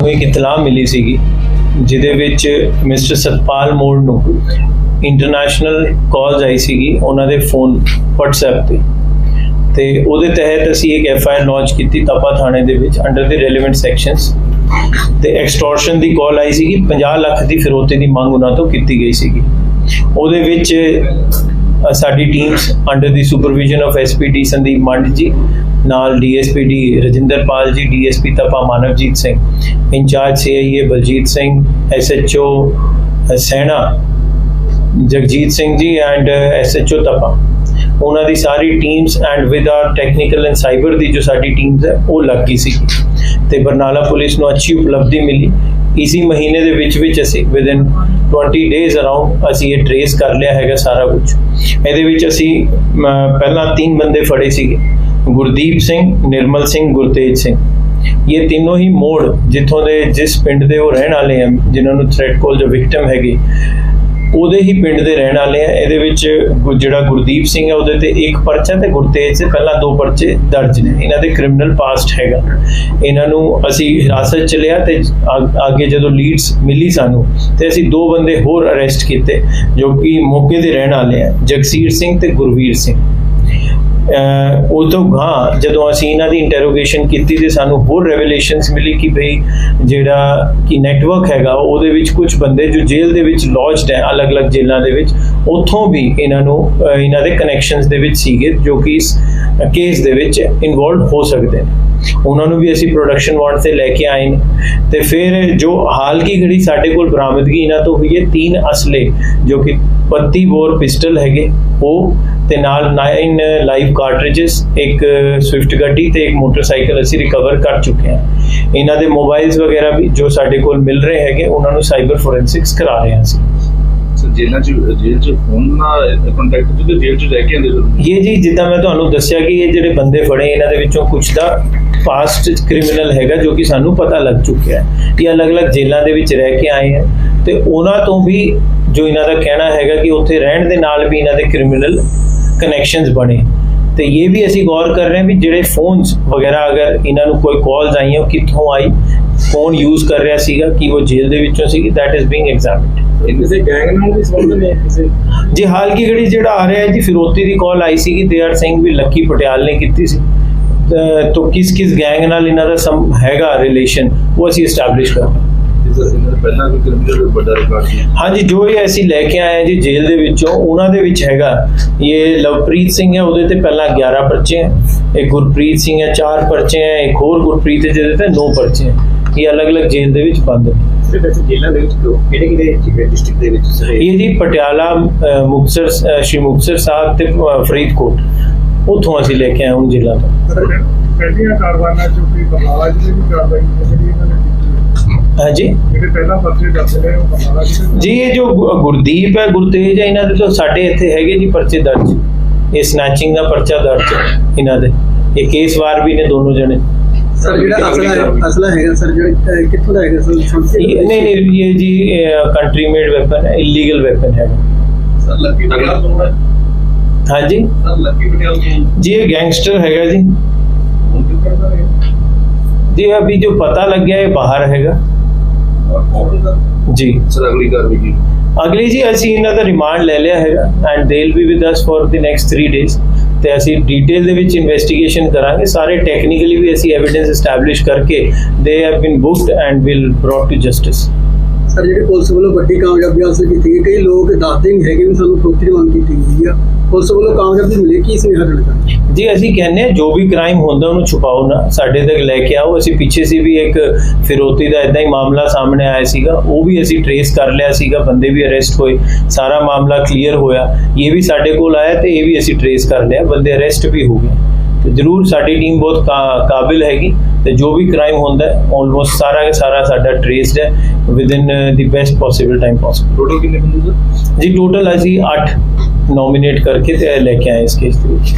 ਸਾਨੂੰ ਇੱਕ ਇਤਲਾਹ ਮਿਲੀ ਸੀਗੀ, ਜਿਹਦੇ ਵਿੱਚ ਮਿਸਟਰ ਸਤਪਾਲ ਮੋੜ ਨੂੰ ਇੰਟਰਨੈਸ਼ਨਲ ਕਾਲਸ ਆਈ ਸੀਗੀ ਉਹਨਾਂ ਦੇ ਫੋਨ WhatsApp ਤੇ। ਤੇ ਉਹਦੇ ਤਹਿਤ ਅਸੀਂ ਇੱਕ ਐਫ ਆਈ ਆਰ ਲਾਂਚ ਕੀਤੀ ਤਪਾ ਥਾਣੇ ਦੇ ਵਿੱਚ ਅੰਡਰ ਦੇ ਰੈਲੇਵੈਂਟ ਸੈਕਸ਼ਨਸ ਤੇ ਐਕਸਟੋਰਸ਼ਨ ਦੀ ਕਾਲ ਆਈ ਸੀਗੀ 50 ਲੱਖ ਦੀ ਫਿਰੋਤੀ ਦੀ ਮੰਗ ਉਹਨਾਂ ਤੋਂ ਕੀਤੀ ਗਈ ਸੀਗੀ। ਉਹਦੇ ਵਿੱਚ ਸਾਡੀ teams under the supervision of SPD Sandeep Mand ji, ਨਾਲ DSPD Rajinderpal ji DSP Tapa Manavjit Singh, incharge CIA Baljit Singh SHO Sehna, Jagjit Singh ji and SHO Tapa. ਉਹਨਾਂ ਦੀ ਸਾਰੀ teams and with our technical and cyber ਦੀ ਜੋ ਸਾਡੀ teams ਹੈ, ਉਹ ਲੱਗ ਗਈ ਸੀ। ਤੇ ਬਰਨਾਲਾ ਪੁਲਿਸ ਨੂੰ ਅੱਛੀ ਉਪਲਬਧੀ ਮਿਲੀ। ਇਸੀ ਮਹੀਨੇ ਦੇ ਵਿੱਚ ਵਿੱਚ ਅਸੀਂ ਵਿਦਿਨ 20 ਡੇਜ਼ ਅਰਾਊਂਡ ਅਸੀਂ ਇਹ ਟ੍ਰੇਸ ਕਰ ਲਿਆ ਹੈਗਾ ਸਾਰਾ ਕੁਝ ਇਹਦੇ ਵਿੱਚ ਅਸੀਂ ਪਹਿਲਾਂ ਤਿੰਨ ਬੰਦੇ ਫੜੇ ਸੀਗੇ। ਗੁਰਦੀਪ ਸਿੰਘ, ਨਿਰਮਲ ਸਿੰਘ, ਗੁਰਤੇਜ ਸਿੰਘ। ਇਹ ਤਿੰਨੋਂ ਹੀ ਮੋੜ ਜਿੱਥੋਂ ਦੇ ਜਿਸ ਪਿੰਡ ਦੇ ਉਹ ਰਹਿਣ ਵਾਲੇ ਹਨ ਜਿਨ੍ਹਾਂ ਨੂੰ ਥ੍ਰੈਟ ਕਾਲ ਜੋ ਵਿਕਟਮ ਹੈਗੇ ਉਹਦੇ ਹੀ ਪਿੰਡ ਦੇ ਰਹਿਣ ਵਾਲੇ ਆ। ਇਹਦੇ ਵਿੱਚ ਜਿਹੜਾ ਗੁਰਦੀਪ ਸਿੰਘ ਹੈ ਉਹਦੇ ਤੇ ਇੱਕ ਪਰਚਾ ਤੇ ਗੁਰਤੇਜ ਤੇ ਪਹਿਲਾਂ ਦੋ ਪਰਚੇ ਦਰਜ ਨੇ। ਇਹਨਾਂ ਦੇ ਕ੍ਰਿਮੀਨਲ ਪਾਸਟ ਹੈਗਾ। ਇਹਨਾਂ ਨੂੰ ਅਸੀਂ ਹਿਰਾਸਤ ਚ ਲਿਆ ਤੇ ਆ- ਅੱਗੇ ਜਦੋਂ ਲੀਡਸ ਮਿਲੀ ਸਾਨੂੰ, ਤੇ ਅਸੀਂ ਦੋ ਬੰਦੇ ਹੋਰ ਅਰੈਸਟ ਕੀਤੇ, ਜੋ ਕਿ ਮੌਕੇ ਦੇ ਰਹਿਣ ਵਾਲੇ ਆ, ਜਗਸੀਰ ਸਿੰਘ ਤੇ ਗੁਰਵੀਰ ਸਿੰਘ। ਅਹ, ਉਹ ਤੋਂ ਗਾਂ ਜਦੋਂ ਅਸੀਂ ਇਹਨਾਂ ਦੀ ਇੰਟਰੋਗੇਸ਼ਨ ਕੀਤੀ ਤੇ ਸਾਨੂੰ ਹੋਰ ਰੈਵਲੇਸ਼ਨਸ ਮਿਲੀ ਕਿ ਭਈ ਜਿਹੜਾ ਕਿ ਨੈਟਵਰਕ ਹੈਗਾ, ਉਹਦੇ ਵਿੱਚ ਕੁਝ ਬੰਦੇ ਜੋ ਜੇਲ੍ਹ ਦੇ ਵਿੱਚ ਲੌਜਡ ਹੈ, ਅਲੱਗ-ਅਲੱਗ ਜੇਲ੍ਹਾਂ ਦੇ ਵਿੱਚ, ਉੱਥੋਂ ਵੀ ਇਹਨਾਂ ਨੂੰ ਇਹਨਾਂ ਦੇ ਕਨੈਕਸ਼ਨਸ ਦੇ ਵਿੱਚ ਸੀਗੇ ਜੋ ਕਿ ਇਸ ਕੇਸ ਦੇ ਵਿੱਚ ਇਨਵੋਲਵ ਹੋ ਸਕਦੇ ਨੇ। ਉਹਨਾਂ ਨੂੰ ਵੀ ਅਸੀਂ ਪ੍ਰੋਡਕਸ਼ਨ ਵਾਰਡ ਤੇ ਲੈ ਕੇ ਆਏ ਨੇ। ਤੇ ਫਿਰ ਜੋ ਹਾਲ ਕੀ ਘੜੀ ਸਾਡੇ ਕੋਲ ਬਰਾਮਦਗੀ ਇਹਨਾਂ ਤੋਂ ਹੋਈ ਹੈ ਤਿੰਨ ਅਸਲੇ ਜੋ ਕਿ 32 ਬੋਰ ਪਿਸਟਲ ਹੈਗੇ ਉਹ ਤੇ ਨਾਲ 9 ਲਾਈਵ ਕਾਰਟ੍ਰਿਜਸ ਇੱਕ ਸਵਿਫਟ ਗੱਡੀ ਤੇ ਇੱਕ ਮੋਟਰਸਾਈਕਲ ਅਸੀਂ ਰਿਕਵਰ ਕਰ ਚੁੱਕੇ ਹਾਂ। ਇਹਨਾਂ ਦੇ ਮੋਬਾਈਲਸ ਵਗੈਰਾ ਵੀ ਜੋ ਸਾਡੇ ਕੋਲ ਮਿਲ ਰਹੇ ਹੈਗੇ ਉਹਨਾਂ ਨੂੰ ਸਾਈਬਰ ਫੋਰੈਂਸਿਕਸ ਕਰਾ ਰਹੇ ਹਾਂ ਅਸੀਂ। ਜੇਲ੍ਹਾਂ ਚ ਜੇਲ੍ਹ ਚ ਫੋਨ ਨਾਲ ਕੰਟੈਕਟ ਜਦੋਂ ਜੇਲ੍ਹ ਚ ਰਹਿ ਕੇ ਆਉਂਦੇ ਇਹ ਜੀ ਜਿੱਦਾਂ ਮੈਂ ਤੁਹਾਨੂੰ ਦੱਸਿਆ ਕਿ ਇਹ ਜਿਹੜੇ ਬੰਦੇ ਫੜੇ ਇਹਨਾਂ ਦੇ ਵਿੱਚੋਂ ਕੁਝ ਦਾ ਪਾਸਟ ਕ੍ਰਿਮੀਨਲ ਹੈਗਾ ਜੋ ਕਿ ਸਾਨੂੰ ਪਤਾ ਲੱਗ ਚੁੱਕਿਆ ਹੈ ਇਹ ਅਲੱਗ-ਅਲੱਗ ਜੇਲ੍ਹਾਂ ਦੇ ਵਿੱਚ ਰਹਿ ਕੇ ਆਏ ਹੈ ਤੇ ਉਹਨਾਂ ਤੋਂ ਵੀ ਜੋ ਇਹਨਾਂ ਦਾ ਕਹਿਣਾ ਹੈਗਾ ਕਿ ਉੱਥੇ ਰਹਿਣ ਦੇ ਨਾਲ ਵੀ ਇਹਨਾਂ ਦੇ ਕ੍ਰਿਮੀਨਲ ਕਨੈਕਸ਼ਨਸ ਬਣੇ। ਤੇ ਇਹ ਵੀ ਅਸੀਂ ਗੌਰ ਕਰ ਰਹੇ ਹਾਂ ਵੀ ਜਿਹੜੇ ਫੋਨਸ ਵਗੈਰਾ ਅਗਰ ਇਹਨਾਂ ਨੂੰ ਕੋਈ ਕਾਲਸ ਆਈਆਂ ਕਿੱਥੋਂ ਆਈ? ਫੋਨ ਯੂਜ਼ ਕਰ ਰਿਹਾ ਸੀਗਾ ਕਿ ਉਹ ਜੇਲ੍ਹ ਦੇ ਵਿੱਚੋਂ ਸੀ? ਕਿਸੇ ਗੈਂਗ ਨਾਲ ਵੀ ਸੰਬੰਧ ਨੇ ਕਿਸੇ? ਜੀ ਹਾਲ ਕੀ ਘੜੀ ਜਿਹੜਾ ਆ ਰਿਹਾ ਹੈ ਜੀ ਫਿਰੋਤੀ ਦੀ ਕਾਲ ਆਈ ਸੀ ਕਿ ਦੇ ਆਰ ਸਿੰਘ ਵੀ ਲੱਕੀ ਪਟਿਆਲ ਨੇ ਕੀਤੀ ਸੀ। ਤਾਂ ਕਿਸ ਕਿਸ ਗੈਂਗ ਨਾਲ ਇਹਨਾਂ ਦਾ ਸਮ ਹੈਗਾ ਰਿਲੇਸ਼ਨ ਉਹ ਅਸੀਂ ਐਸਟੈਬਲਿਸ਼ ਕਰ ਜਿਸ ਇਹਨਾਂ ਦਾ ਪਹਿਲਾਂ ਕੋਈ ਕ੍ਰਿਮੀਨਲ ਵੱਡਾ ਰਿਕਾਰਡ ਸੀ। ਹਾਂਜੀ ਜੋ ਇਹ ਅਸੀਂ ਲੈ ਕੇ ਆਏ ਹਾਂ ਜੀ ਜੇਲ੍ਹ ਦੇ ਵਿੱਚੋਂ ਉਹਨਾਂ ਦੇ ਵਿੱਚ ਹੈਗਾ। ਇਹ ਲਵਪ੍ਰੀਤ ਸਿੰਘ ਹੈ ਉਹਦੇ ਤੇ ਪਹਿਲਾਂ 11 ਪਰਚੇ ਹੈ। ਇੱਕ ਗੁਰਪ੍ਰੀਤ ਸਿੰਘ ਹੈ 4 ਪਰਚੇ ਹੈ। ਇੱਕ ਹੋਰ ਗੁਰਪ੍ਰੀਤ ਹੈ ਜਿਹਦੇ ਤੇ 9 ਪਰਚੇ ਹੈ। ਇਹ ਅਲੱਗ-ਅਲੱਗ ਜੇਲ੍ਹ ਦੇ ਵਿੱਚ ਬੰਦ ਨੇ। ਸਿਰਫ ਵੈਸੇ ਜੇਲ੍ਹਾਂ ਦੇ ਵਿੱਚ ਕਿਹੜੇ ਕਿਹੜੇ ਡਿਸਟ੍ਰਿਕਟ ਦੇ ਵਿੱਚ? ਸਰ ਇਹ ਜੀ ਪਟਿਆਲਾ ਅ, ਸ਼੍ਰੀ ਮੁਕਤਸਰ ਸਾਹਿਬ ਤੇ ਫਰੀਦਕੋਟ। ਉੱਥੋਂ ਅਸੀਂ ਲੈ ਕੇ ਆਏ ਹਾਂ ਜ਼ਿਲ੍ਹਾ ਤੋਂ। ਪਹਿਲੀਆਂ ਕਾਰਵਾਈਆਂ ਚ ਬਰਨਾਲਾ ਜ਼ਿਲ੍ਹੇ ਦੀ ਕਾਰਵਾਈ ਜਿਹੜੀ ਇਹਨਾਂ ਨੇ। ਹਾਂਜੀ? ਜਿਹੜੇ ਪਹਿਲਾਂ ਪਰਚੇ ਦੱਸ ਰਹੇ ਉਹ ਦੇ ਜੀ ਇਹ ਜੋ ਗੁਰਦੀਪ ਹੈ ਗੁਰਤੇਜ ਹੈ ਇਹਨਾਂ ਦੇ ਤੋਂ ਸਾਡੇ ਇੱਥੇ ਹੈਗੇ ਜੀ ਪਰਚੇ ਦਰਜ। ਇਹ ਸਨੈਚਿੰਗ ਦਾ ਪਰਚਾ ਦਰਜ ਹੈ ਇਹਨਾਂ ਦੇ। ਇਹ ਕੇਸ ਵਾਰ ਵੀ ਨੇ ਦੋਨੋਂ ਜਣੇ। ਸਰ ਜਿਹੜਾ ਅਸਲਾ ਅਸਲਾ ਹੈਗਾ ਸਰ ਜਿਹੜਾ ਕਿੱਥੋਂ ਦਾ ਹੈਗਾ ਸਰ? ਨਹੀਂ ਨਹੀਂ ਇਹ ਜੀ ਕੰਟਰੀ ਮੇਡ ਵੈਪਨ ਹੈ ਇਲੀਗਲ ਵੈਪਨ ਹੈ। ਸਰ ਤੋਂ ਹੈ? ਹਾਂਜੀ ਸਰ ਲੱਕੀ ਪਟਿਆਲ ਤੋਂ ਜੀ ਇਹ ਗੈਂਗਸਟਰ ਹੈਗਾ ਜੀ ਹੁਣ ਕਿੱਥੇ ਦਾ ਹੈ ਜੀ ਅਭੀ ਜੋ ਪਤਾ ਲੱਗਿਆ ਇਹ ਬਾਹਰ ਹੈਗਾ ਕੌਣ ਦਾ ਜੀ ਸਰ ਅਗਲੀ ਕਾਰਵਾਈ ਕੀ ਅਗਲੀ ਜੀ ਅਸੀਂ ਇਹਨਾਂ ਦਾ ਰਿਮਾਂਡ ਲੈ ਲਿਆ ਹੈਗਾ and they will be with us for the next 3 days ਤੇ ਅਸੀਂ ਡਿਟੇਲ ਦੇ ਵਿੱਚ ਇਨਵੈਸਟੀਗੇਸ਼ਨ ਕਰਾਂਗੇ ਸਾਰੇ ਟੈਕਨੀਕਲੀ ਵੀ ਅਸੀਂ ਐਵੀਡੈਂਸ ਐਸਟੈਬਲਿਸ਼ ਕਰਕੇ they have been booked and will brought to justice sir, ਜਿਹੜੀ ਪੁਲਿਸ ਵੱਲੋਂ ਵੱਡੀ ਕਾਮਯਾਬੀ ਹਾਸਲ ਕੀਤੀ ਗਈ, ਕਈ ਲੋਕ ਦੱਸਦੇ ਨਹੀਂ ਹੈਗੇ ਵੀ ਸਾਨੂੰ ਫਰੋਤੀ ਦੀ ਮੰਗ ਕੀਤੀ ਗਈ ਆ। ਪੁਲਿਸ ਵੱਲੋਂ ਕਾਮਯਾਬੀ ਮਿਲੇ, ਕੀ ਸੁਨੇਹਾ ਦੇਣਾ ਚਾਹੁੰਦੇ ਜੀ, ਅਸੀਂ ਕਹਿੰਦੇ ਜੋ ਵੀ ਕ੍ਰਾਈਮ ਹੁੰਦਾ, ਉਹਨੂੰ ਛੁਪਾਓ ਨਾ। ਸਾਡੇ ਤੱਕ ਲੈ ਕੇ ਆਓ। ਅਸੀਂ ਪਿੱਛੇ ਸੀ ਵੀ ਇੱਕ ਫਿਰੋਤੀ ਦਾ ਇਦਾਂ ਹੀ ਮਾਮਲਾ ਸਾਹਮਣੇ ਆਇਆ ਸੀਗਾ। ਉਹ ਵੀ ਅਸੀਂ ਟ੍ਰੇਸ ਕਰ ਲਿਆ ਸੀਗਾ। ਬੰਦੇ ਵੀ ਅਰੈਸਟ ਹੋਏ। ਸਾਰਾ ਮਾਮਲਾ ਕਲੀਅਰ ਹੋਇਆ। ਇਹ ਵੀ ਸਾਡੇ ਕੋਲ ਆਇਆ ਤੇ ਇਹ ਵੀ ਅਸੀਂ ਟਰੇਸ ਕਰ ਲਿਆ। ਬੰਦੇ ਅਰੈਸਟ ਵੀ ਹੋ ਗਏ। ਤੇ ਜ਼ਰੂਰ ਸਾਡੀ ਟੀਮ ਬਹੁਤ ਕਾਬਿਲ ਹੈਗੀ ਤੇ ਜੋ ਵੀ ਕ੍ਰਾਈਮ ਹੁੰਦਾ ਆਲਮੋਸਟ ਸਾਰਾ ਦਾ ਸਾਰਾ ਸਾਡਾ ਟਰੇਸਡ ਹੈ within the best possible time possible total ਕਿੰਨੇ ਬੰਦੇ ਸਰ? ਜੀ ਟੋਟਲ ਅਸੀਂ 8 ਨੋਮੀਨੇਟ ਕਰਕੇ ਤੇ ਲੈ ਕੇ ਆਏ ਇਸ ਕੇਸ ਦੇ ਵਿੱਚ।